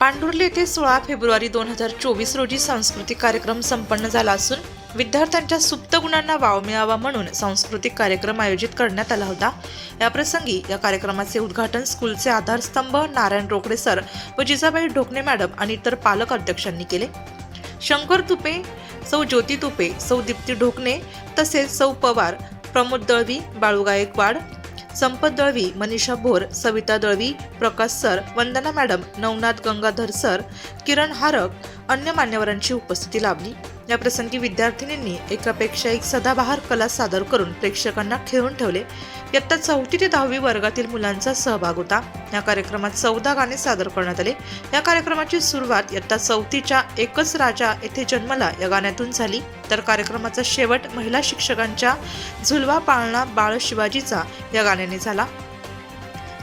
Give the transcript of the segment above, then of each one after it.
पांडुर्ली येथे सोळा फेब्रुवारी दोन हजार चोवीस रोजी सांस्कृतिक कार्यक्रम संपन्न झाला असून विद्यार्थ्यांच्या सुप्त गुणांना वाव मिळावा म्हणून सांस्कृतिक कार्यक्रम आयोजित करण्यात आला होता. याप्रसंगी या कार्यक्रमाचे उद्घाटन स्कूलचे आधारस्तंभ नारायण रोकडे सर व जिजाबाई ढोकणे मॅडम आणि इतर पालक अध्यक्षांनी केले. शंकर तुपे सौ ज्योती तुपे सौ दीप्ती ढोकणे तसेच सौ Pawar Pramod Dalvi Balu Gaikwad Sampat Dalvi Manisha Bhor Savita Dalvi Prakash sir Vandana madam Navnath Gangadhar sir Kiran Harak अन्य मान्यवरांची उपस्थिती लाभली. या प्रसंगी विद्यार्थिनींनी एकापेक्षा एक सदाबहार कला सादर करून प्रेक्षकांना खेळून ठेवले. इयत्ता चौथी ते दहावी वर्गातील मुलांचा सहभाग होता. या कार्यक्रमात चौदा गाणे सादर करण्यात आले. या कार्यक्रमाची सुरुवात इयत्ता चौथीच्या एकच राजा येथे जन्मला या गाण्यातून झाली. तर कार्यक्रमाचा शेवट महिला शिक्षकांच्या झुलवा पाळणा बाळ शिवाजीचा या गाण्याने झाला.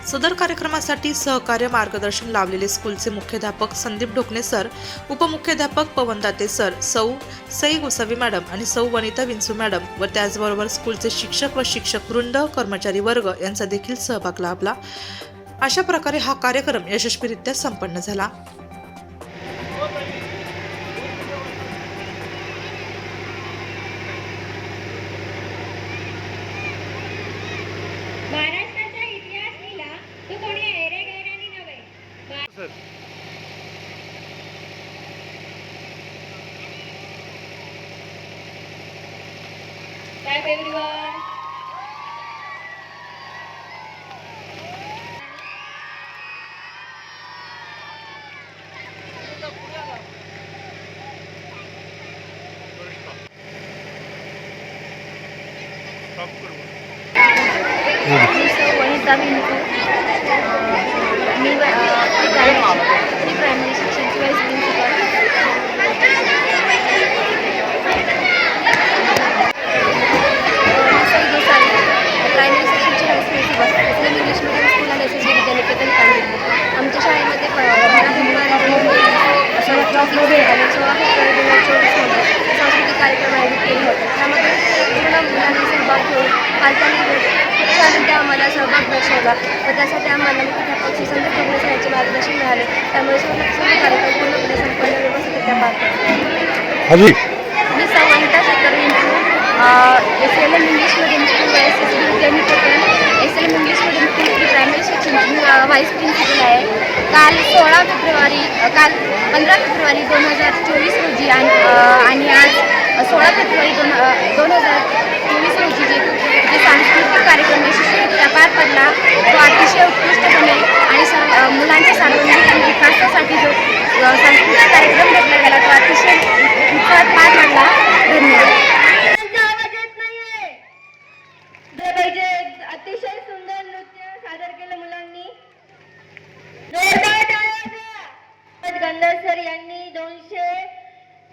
सदर कार्यक्रमासाठी सहकार्य मार्गदर्शन लावलेले स्कूलचे मुख्याध्यापक संदीप ढोकणे सर उपमुख्याध्यापक पवन दाते सर सौ सई गोसावी मॅडम आणि सौ वनिता विंचू मॅडम व त्याचबरोबर स्कूलचे शिक्षक व शिक्षक वृंद कर्मचारी वर्ग यांचा देखील सहभाग लाभला. अशा प्रकारे हा कार्यक्रम यशस्वीरित्या संपन्न झाला. सर काय एव्हरीवन स्टॉप करू मी सौ वनिता विंचू मी primary primary शिक्षणची vice principal Sai Gosavi primary सेक्शनची vice principal Muslim English medium school आणि S S B Vidyaniketan Kandivali आमच्या शाळेमध्ये पंधरा फेब्रुवारी सोळा फेब्रुवारी आणि सोळा फेब्रुवारी दोन हजार चोवीसमध्ये सांस्कृतिक कार्यक्रम आयोजित केले होते त्यामध्ये पूर्ण मुलांनी सहभाग घेऊन पालकांनी छान रित्या आम्हाला सहभाग दर्शवला. व त्यासाठी आम्हाला मुख्याध्यापक श्री संत प्रभू सरांचे मार्गदर्शन मिळाले. त्यामुळे सर्व सर्व कार्यक्रम पूर्णपणे संपन्न व्यवस्थितरित्या पार पडले मी Savanta Shekhar Vinchu S L M English medium school S S B Vidyaniketan S L M English medium school primary सेक्शनची व्हाईस प्रिन्सिपल आहे. काल सोळा फेब्रुवारी काल पंधरा फेब्रुवारी दोन हजार चोवीस रोजी आणि आणि आज सोळा फेब्रुवारी दोन दोन हजार चोवीस रोजी जे जे सांस्कृतिक कार्यक्रम यशस्वीरित्या पार पडला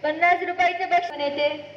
पन्नास रुपयाचे बक्षीस येते.